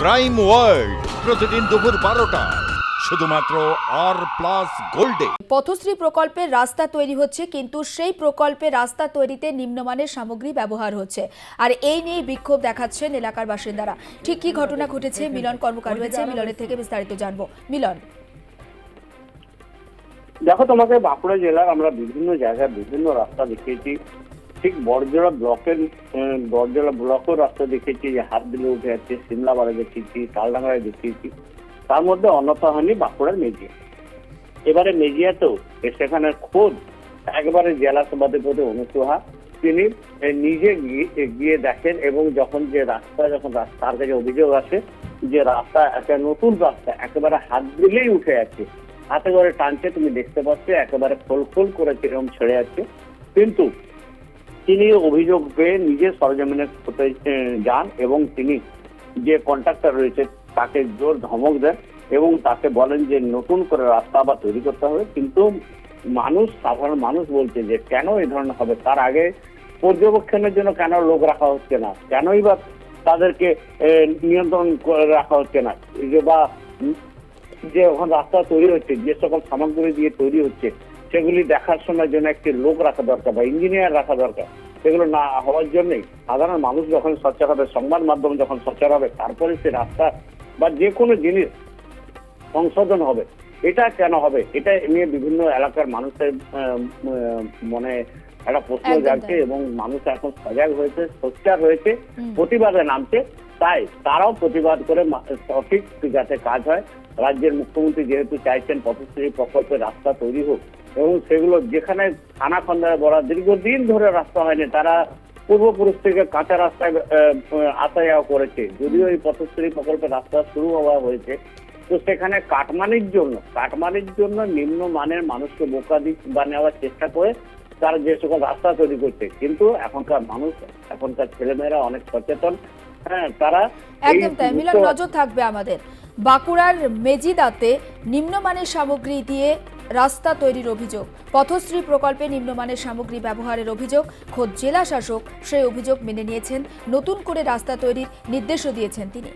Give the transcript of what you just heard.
Crime world প্রতিদিন দুপুর বারোটা। শুধুমাত্র আর প্লাস গোল্ডে পথশ্রী প্রকল্পের রাস্তা তৈরি হচ্ছে কিন্তু সেই প্রকল্পে রাস্তা তৈরিতে নিম্নমানের সামগ্রী ব্যবহার হচ্ছে। আর এই নিয়ে বিক্ষোভ দেখাচ্ছেন এলাকার বাসিন্দারা। ঠিক কি ঘটনা ঘটেছে? মিলন কর্মকার রয়েছে মিলনের থেকে বিস্তারিত জানব। মিলন। দেখো তোমাকে বাঁকুড়া জেলার আমরা বিভিন্ন জায়গায় বিভিন্ন রাস্তা দেখিয়েছি। ঠিক বড়জোড়া ব্লকের বড়জোড়া ব্লকের রাস্তা দেখেছি, যে হাত দিলে উঠে যাচ্ছে সিমলাবাড়ে দেখিয়েছি তালডাঙ্গায় দেখিয়েছি তার মধ্যে অন্যথা হয়নি, বাঁকুড়ার মেজিয়া এবারে মেজিয়াতেও সেখানে খোদ একবারে জেলা সভাধিপতি অনুসুহা। তিনি নিজে গিয়ে- দেখেন এবং যখন যে রাস্তা, যখন তার কাছে অভিযোগ আসে যে রাস্তা, একটা নতুন রাস্তা, একেবারে হাত দিলেই উঠে যাচ্ছে হাতে করে টানছে, তুমি দেখতে পাচ্ছ, একেবারে খোল খোল করে কীরকম ছেড়ে যাচ্ছে কিন্তু তিনি অভিযোগ পেয়ে নিজে সরজমিনে যান এবং তিনি যে কন্ট্রাক্টর রয়েছে তাকে জোর ধমক দেন এবং তাকে বলেন যে নতুন করে রাস্তা আবার তৈরি করতে হবে। কিন্তু মানুষ, সাধারণ মানুষ বলছে যে কেন এই ধরনের হবে? তার আগে পর্যবেক্ষণের জন্য কেন লোক রাখা হচ্ছে না? কেনই বা তাদেরকে নিয়ন্ত্রণ করে রাখা হচ্ছে না? যে বা, যে ওখানে রাস্তা তৈরি হচ্ছে, যে সকল সামগ্রী দিয়ে তৈরি হচ্ছে সেগুলি দেখার সময় জন্য একটি লোক রাখা দরকার বা ইঞ্জিনিয়ার রাখা দরকার সেগুলো না হওয়ার জন্যই সাধারণ মানুষ যখন সচ্চার হবে সংবাদ মাধ্যম যখন সচ্চার হবে তারপরে সে রাস্তা বা যে কোনো জিনিস সংশোধন হবে। এটা কেন হবে? এটা নিয়ে বিভিন্ন এলাকার মানুষের মনে একটা প্রশ্ন জাগছে এবং মানুষ এখন সজাগ হয়েছে সোচ্চার হয়েছে প্রতিবাদে নামছে। তাই তারাও প্রতিবাদ করে সঠিক যাতে কাজ হয়। রাজ্যের মুখ্যমন্ত্রী যেহেতু চাইছেন পথশ্রী প্রকল্পে রাস্তা তৈরি হোক এবং সেগুলো যেখানে থানা খন্দায় বলা দীর্ঘদিন ধরে রাস্তা হয়নি তারা পূর্বপুরুষ থেকে কাঁচা রাস্তায় আসা যাওয়া করেছে। যদিও এই পথশ্রী প্রকল্পে রাস্তা শুরু হওয়া হয়েছে তো সেখানে কাটমানির জন্য কাটমানির জন্য নিম্ন মানের মানুষকে বোকা দি বানাবার চেষ্টা করে তারা যে সকল রাস্তা তৈরি করছে। কিন্তু এখনকার মানুষ এখনকার ছেলেমেয়েরা অনেক সচেতন। হ্যাঁ তারা একদম তাই। মিলন নজর থাকবে আমাদের। বাঁকুড়ার মেজিদাতে নিম্নমানের সামগ্রী দিয়ে রাস্তা তৈরির অভিযোগ। পথশ্রী প্রকল্পে নিম্নমানের সামগ্রী ব্যবহারের অভিযোগ। খোদ জেলা শাসক সেই অভিযোগ মেনে নিয়েছেন। নতুন করে রাস্তা তৈরির নির্দেশও দিয়েছেন তিনি।